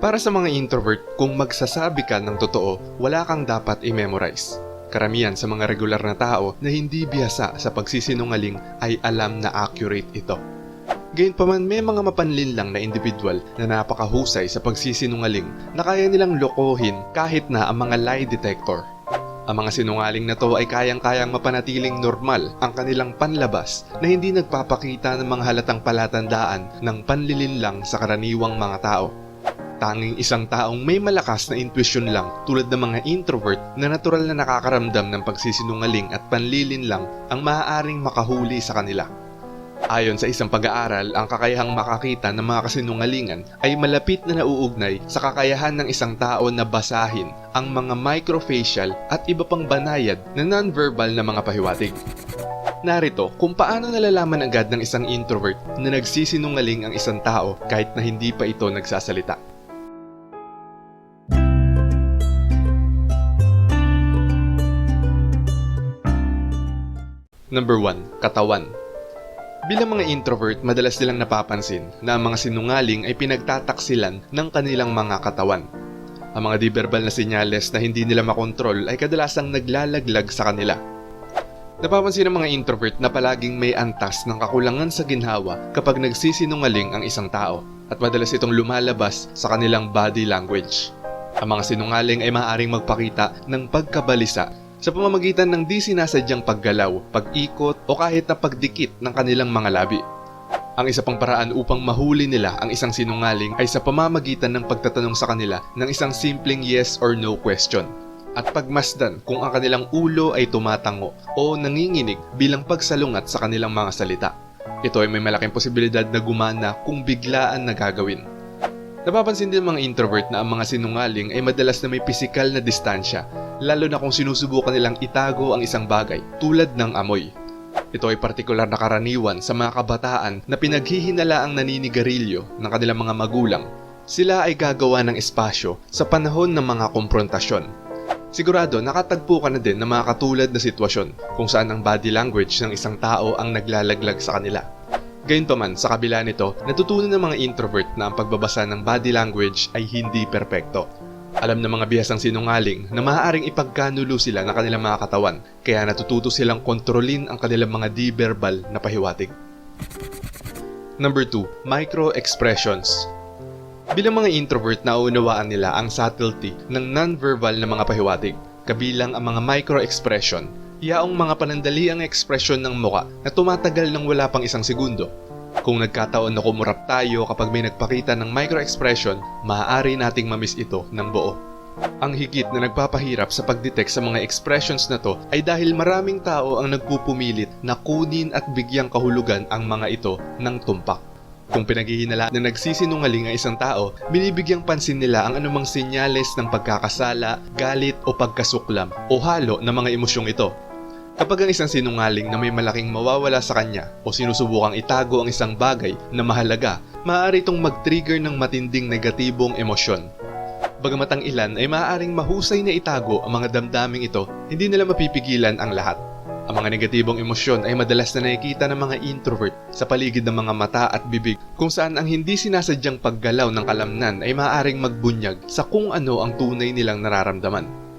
Para sa mga introvert, kung magsasabi ka ng totoo, wala kang dapat i-memorize. Karamihan sa mga regular na tao na hindi biyasa sa pagsisinungaling ay alam na accurate ito. Gayunpaman may mga mapanlin lang na individual na napakahusay sa pagsisinungaling na kaya nilang lokohin kahit na ang mga lie detector. Ang mga sinungaling na to ay kayang-kayang mapanatiling normal ang kanilang panlabas na hindi nagpapakita ng mga halatang palatandaan ng panlilinlang sa karaniwang mga tao. Tanging isang taong may malakas na intuition lang tulad ng mga introvert na natural na nakakaramdam ng pagsisinungaling at panlilinlang ang maaaring makahuli sa kanila. Ayon sa isang pag-aaral, ang kakayahang makakita ng mga kasinungalingan ay malapit na nauugnay sa kakayahan ng isang tao na basahin ang mga microfacial at iba pang banayad na non-verbal na mga pahiwatig. Narito kung paano nalalaman agad ng isang introvert na nagsisinungaling ang isang tao kahit na hindi pa ito nagsasalita. Number 1. Katawan Bilang mga introvert, madalas silang napapansin na ang mga sinungaling ay pinagtataksilan ng kanilang mga katawan. Ang mga di-verbal na senyales na hindi nila makontrol ay kadalasang naglalaglag sa kanila. Napapansin ng mga introvert na palaging may antas ng kakulangan sa ginhawa kapag nagsisinungaling ang isang tao at madalas itong lumalabas sa kanilang body language. Ang mga sinungaling ay maaaring magpakita ng pagkabalisa sa pamamagitan ng di sinasadyang paggalaw, pag-ikot o kahit na pagdikit ng kanilang mga labi. Ang isa pang paraan upang mahuli nila ang isang sinungaling ay sa pamamagitan ng pagtatanong sa kanila ng isang simpleng yes or no question at pagmasdan kung ang kanilang ulo ay tumatango o nanginginig bilang pagsalungat sa kanilang mga salita. Ito ay may malaking posibilidad na gumana kung biglaan na gagawin. Napapansin din mga introvert na ang mga sinungaling ay madalas na may pisikal na distansya, lalo na kung sinusubukan nilang itago ang isang bagay tulad ng amoy. Ito ay partikular na karaniwan sa mga kabataan na pinaghihinala ang naninigarilyo ng kanilang mga magulang. Sila ay gagawa ng espasyo sa panahon ng mga komprontasyon. Sigurado nakatagpo ka na din ng mga katulad na sitwasyon kung saan ang body language ng isang tao ang naglalaglag sa kanila. Gayunpaman, sa kabila nito, natutunan ng mga introvert na ang pagbabasa ng body language ay hindi perpekto. Alam ng mga bihasang sinungaling na maaaring ipagkanulo sila ng kanilang mga katawan, kaya natututo silang kontrolin ang kanilang mga di-verbal na pahiwatig. Number 2. Micro-expressions Bilang mga introvert, nauunawaan nila ang subtlety ng non-verbal na mga pahiwatig, kabilang ang mga micro-expression yaong mga panandaliang ekspresyon ng muka na tumatagal ng wala pang isang segundo. Kung nagkataon na kumurap tayo kapag may nagpakita ng micro-expression, maaari nating mamiss ito ng buo. Ang higit na nagpapahirap sa pagdetect sa mga expressions na to ay dahil maraming tao ang nagpupumilit na kunin at bigyang kahulugan ang mga ito ng tumpak. Kung pinaghihinala na nagsisinungaling ang isang tao, binibigyang pansin nila ang anumang senyales ng pagkakasala, galit o pagkasuklam o halo ng mga emosyong ito. Kapag ang isang sinungaling na may malaking mawawala sa kanya o sinusubukang itago ang isang bagay na mahalaga, maaari itong mag-trigger ng matinding negatibong emosyon. Bagamat ang ilan ay maaaring mahusay na itago ang mga damdaming ito, hindi nila mapipigilan ang lahat. Ang mga negatibong emosyon ay madalas na nakikita ng mga introvert sa paligid ng mga mata at bibig kung saan ang hindi sinasadyang paggalaw ng kalamnan ay maaaring magbunyag sa kung ano ang tunay nilang nararamdaman.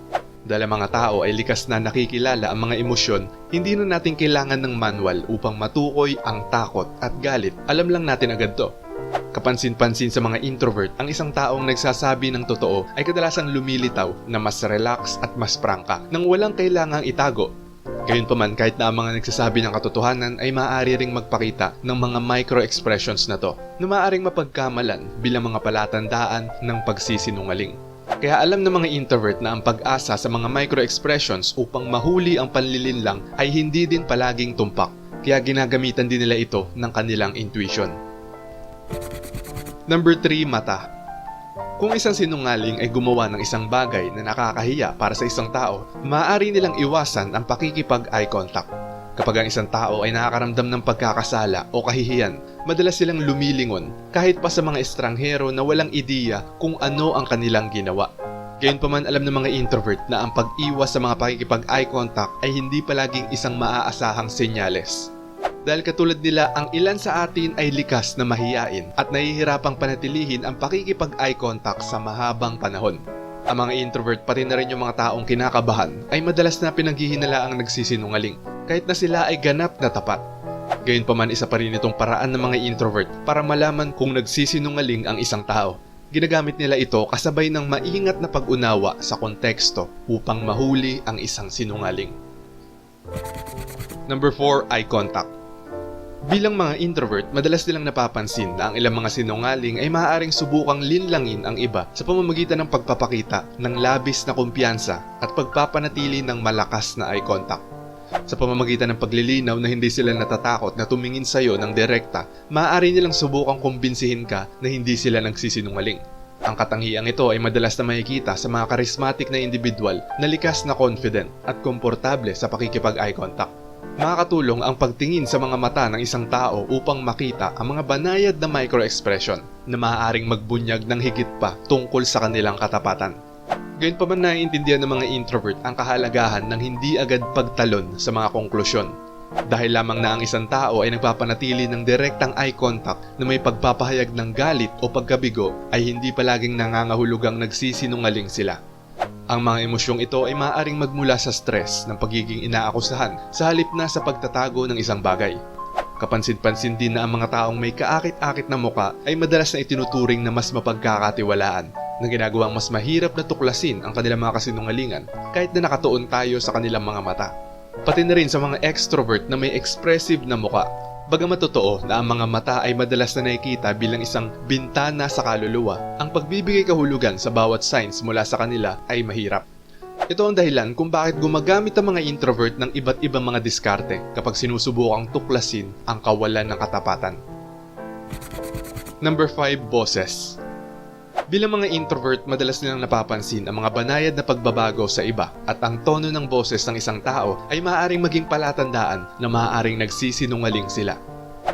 Dahil ang mga tao ay likas na nakikilala ang mga emosyon, hindi na natin kailangan ng manual upang matukoy ang takot at galit. Alam lang natin agad to. Kapansin-pansin sa mga introvert, ang isang taong nagsasabi ng totoo ay kadalasang lumilitaw na mas relax at mas prangka nang walang kailangang itago. Gayunpaman kahit na ang mga nagsasabi ng katotohanan ay maaari ring magpakita ng mga micro-expressions na to na maaaring mapagkamalan bilang mga palatandaan ng pagsisinungaling. Kaya alam ng mga introvert na ang pag-asa sa mga micro-expressions upang mahuli ang panlilinlang ay hindi din palaging tumpak, kaya ginagamitan din nila ito ng kanilang intuition. Number 3. Mata Kung isang sinungaling ay gumawa ng isang bagay na nakakahiya para sa isang tao, maaari nilang iwasan ang pakikipag-eye contact. Kapag ang isang tao ay nakakaramdam ng pagkakasala o kahihiyan, madalas silang lumilingon kahit pa sa mga estranghero na walang ideya kung ano ang kanilang ginawa. Gayunpaman alam ng mga introvert na ang pag-iwas sa mga pakikipag-eye contact ay hindi palaging isang maaasahang senyales. Dahil katulad nila, ang ilan sa atin ay likas na mahiyain at nahihirapang panatilihin ang pakikipag-eye contact sa mahabang panahon. Ang mga introvert pati na rin yung mga taong kinakabahan ay madalas na pinaghihinala ang nagsisinungaling kahit na sila ay ganap na tapat. Gayunpaman isa pa rin itong paraan ng mga introvert para malaman kung nagsisinungaling ang isang tao. Ginagamit nila ito kasabay ng maingat na pag-unawa sa konteksto upang mahuli ang isang sinungaling. Number 4, eye contact. Bilang mga introvert, madalas nilang napapansin na ang ilang mga sinungaling ay maaaring subukang linlangin ang iba sa pamamagitan ng pagpapakita ng labis na kumpiyansa at pagpapanatili ng malakas na eye contact. Sa pamamagitan ng paglilinaw na hindi sila natatakot na tumingin sa iyo ng direkta, maaari nilang subukang kumbinsihin ka na hindi sila nagsisinungaling. Ang katangiang ito ay madalas na makikita sa mga charismatic na individual na likas na confident at komportable sa pakikipag-eye contact. Makakatulong ang pagtingin sa mga mata ng isang tao upang makita ang mga banayad na micro-expression na maaaring magbunyag ng higit pa tungkol sa kanilang katapatan. Gayun pa man naiintindihan ng mga introvert ang kahalagahan ng hindi agad pagtalon sa mga konklusyon. Dahil lamang na ang isang tao ay nagpapanatili ng direktang eye contact na may pagpapahayag ng galit o pagkabigo ay hindi palaging nangangahulugang nagsisinungaling sila. Ang mga emosyong ito ay maaaring magmula sa stress ng pagiging inaakusahan sa halip na sa pagtatago ng isang bagay. Kapansin-pansin din na ang mga taong may kaakit-akit na muka ay madalas na itinuturing na mas mapagkakatiwalaan na ginagawang mas mahirap na tuklasin ang kanilang mga kasinungalingan kahit na nakatuon tayo sa kanilang mga mata. Pati na rin sa mga extrovert na may expressive na muka. Bagamat totoo na ang mga mata ay madalas na nakikita bilang isang bintana sa kaluluwa, ang pagbibigay kahulugan sa bawat signs mula sa kanila ay mahirap. Ito ang dahilan kung bakit gumagamit ang mga introvert ng iba't ibang mga diskarte kapag sinusubukang tuklasin ang kawalan ng katapatan. Number 5, boses. Bilang mga introvert, madalas nilang napapansin ang mga banayad na pagbabago sa iba at ang tono ng boses ng isang tao ay maaaring maging palatandaan na maaaring nagsisinungaling sila.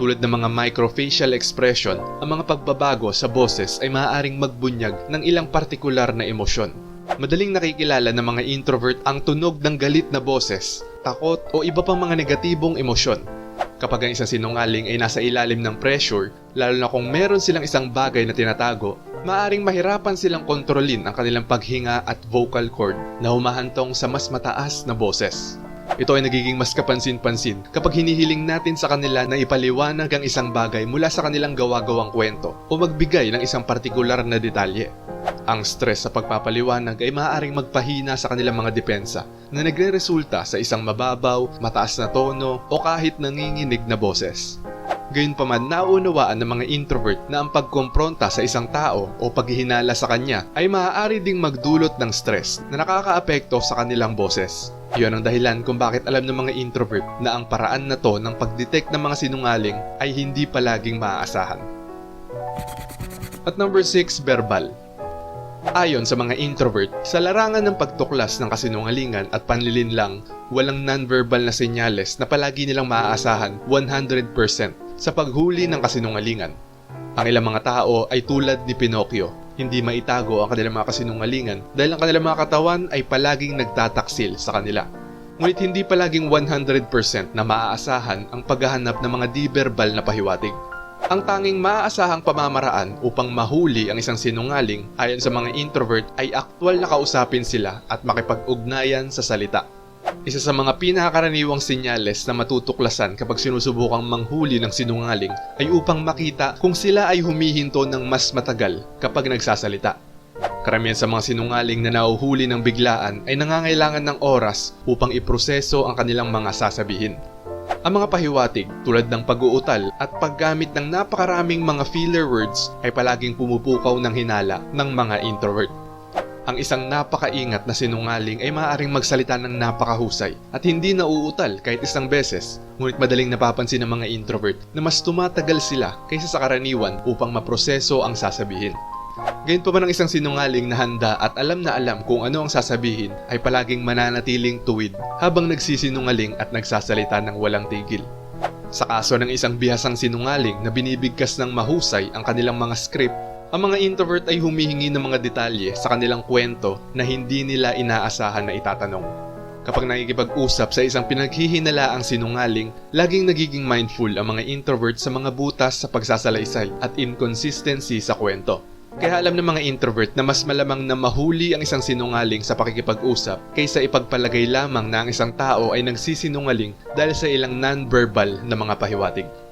Tulad ng mga microfacial expression, ang mga pagbabago sa boses ay maaaring magbunyag ng ilang partikular na emosyon. Madaling nakikilala ng mga introvert ang tunog ng galit na boses, takot o iba pang mga negatibong emosyon. Kapag ang isang sinungaling ay nasa ilalim ng pressure, lalo na kung meron silang isang bagay na tinatago, maaring mahirapan silang kontrolin ang kanilang paghinga at vocal cord na humahantong sa mas mataas na boses. Ito ay nagiging mas kapansin-pansin kapag hinihiling natin sa kanila na ipaliwanag ang isang bagay mula sa kanilang gawa-gawang kwento o magbigay ng isang partikular na detalye. Ang stress sa pagpapaliwanag ay maaaring magpahina sa kanilang mga depensa na nagre-resulta sa isang mababaw, mataas na tono o kahit nanginginig na boses. Gayunpaman naunawaan ng mga introvert na ang pagkompronta sa isang tao o paghihinala sa kanya ay maaari ding magdulot ng stress na nakakaapekto sa kanilang boses. Iyon ang dahilan kung bakit alam ng mga introvert na ang paraan na to ng pagdetect ng mga sinungaling ay hindi palaging maaasahan. At number 6, verbal. Ayon sa mga introvert, sa larangan ng pagtuklas ng kasinungalingan at panlilinlang, walang nonverbal na senyales na palagi nilang maaasahan 100% sa paghuli ng kasinungalingan. Ang ilang mga tao ay tulad ni Pinocchio, hindi maitago ang kanilang mga kasinungalingan dahil ang kanilang mga katawan ay palaging nagtataksil sa kanila. Ngunit hindi palaging 100% na maaasahan ang paghahanap ng mga di-verbal na pahiwatig. Ang tanging maaasahang pamamaraan upang mahuli ang isang sinungaling ayon sa mga introvert ay aktwal na kausapin sila at makipag-ugnayan sa salita. Isa sa mga pinakakaraniwang senyales na matutuklasan kapag sinusubukang manghuli ng sinungaling ay upang makita kung sila ay humihinto ng mas matagal kapag nagsasalita. Karamihan sa mga sinungaling na nauhuli ng biglaan ay nangangailangan ng oras upang iproseso ang kanilang mga sasabihin. Ang mga pahiwatig tulad ng pag-uutal at paggamit ng napakaraming mga filler words ay palaging pumupukaw ng hinala ng mga introvert. Ang isang napakaingat na sinungaling ay maaaring magsalita ng napakahusay at hindi nauutal kahit isang beses, ngunit madaling napapansin ng mga introvert na mas tumatagal sila kaysa sa karaniwan upang maproseso ang sasabihin. Gayun pa man ang isang sinungaling na handa at alam na alam kung ano ang sasabihin ay palaging mananatiling tuwid habang nagsisinungaling at nagsasalita ng walang tigil. Sa kaso ng isang bihasang sinungaling na binibigkas ng mahusay ang kanilang mga script, ang mga introvert ay humihingi ng mga detalye sa kanilang kwento na hindi nila inaasahan na itatanong. Kapag nakikipag-usap sa isang pinaghihinalaang sinungaling, laging nagiging mindful ang mga introvert sa mga butas sa pagsasalaysay at inconsistency sa kwento. Kaya alam ng mga introvert na mas malamang na mahuli ang isang sinungaling sa pakikipag-usap kaysa ipagpalagay lamang na ang isang tao ay nagsisinungaling dahil sa ilang non-verbal na mga pahiwatig.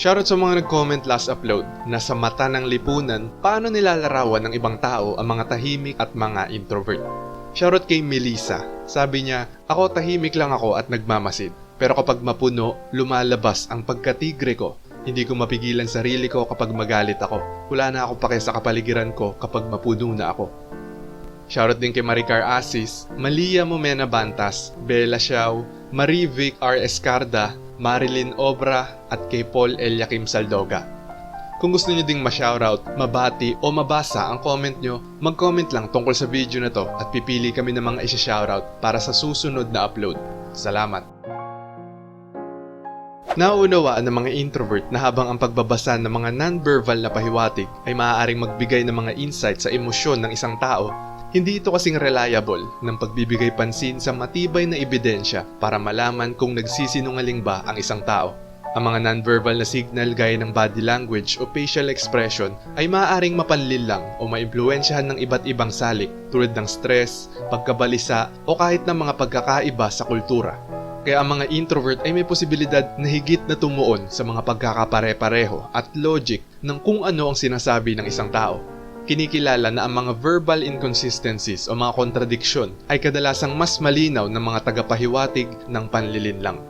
Shoutout sa mga nag-comment last upload na sa mata ng lipunan, paano nilalarawan ng ibang tao ang mga tahimik at mga introvert. Shoutout kay Melissa. Sabi niya, ako tahimik lang ako at nagmamasid. Pero kapag mapuno, lumalabas ang pagkatigre ko. Hindi ko mapigilan sarili ko kapag magalit ako. Wala na ako pake sa kapaligiran ko kapag mapuno na ako. Shoutout din kay Maricar Asis, Malia Momena Bantas, Bella Xiao, Marivic R. Escarda, Marilyn Obra at kay Paul Eliakim Saldoga. Kung gusto nyo ding ma-shoutout, mabati o mabasa ang comment nyo, mag-comment lang tungkol sa video na to at pipili kami ng mga isa-shoutout para sa susunod na upload. Salamat! Nauunawaan ng mga introvert na habang ang pagbabasa ng mga non-verbal na pahiwatig ay maaaring magbigay ng mga insight sa emosyon ng isang tao, hindi ito kasing reliable ng pagbibigay pansin sa matibay na ebidensya para malaman kung nagsisinungaling ba ang isang tao. Ang mga non-verbal na signal gaya ng body language o facial expression ay maaaring mapanlil lang o maimpluensyahan ng iba't ibang salik tulad ng stress, pagkabalisa o kahit ng mga pagkakaiba sa kultura. Kaya ang mga introvert ay may posibilidad na higit na tumuon sa mga pagkakapare-pareho at logic ng kung ano ang sinasabi ng isang tao. Kinikilala na ang mga verbal inconsistencies o mga kontradiksyon ay kadalasang mas malinaw ng mga tagapahiwatig ng panlilinlang.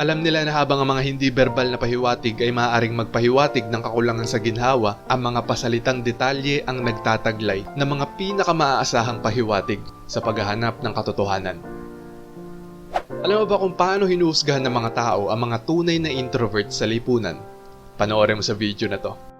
Alam nila na habang ang mga hindi verbal na pahiwatig ay maaaring magpahiwatig ng kakulangan sa ginhawa, ang mga pasalitang detalye ang nagtataglay ng mga pinakamaasahang pahiwatig sa paghahanap ng katotohanan. Alam mo ba kung paano hinuhusgahan ng mga tao ang mga tunay na introvert sa lipunan? Panoorin mo sa video na to.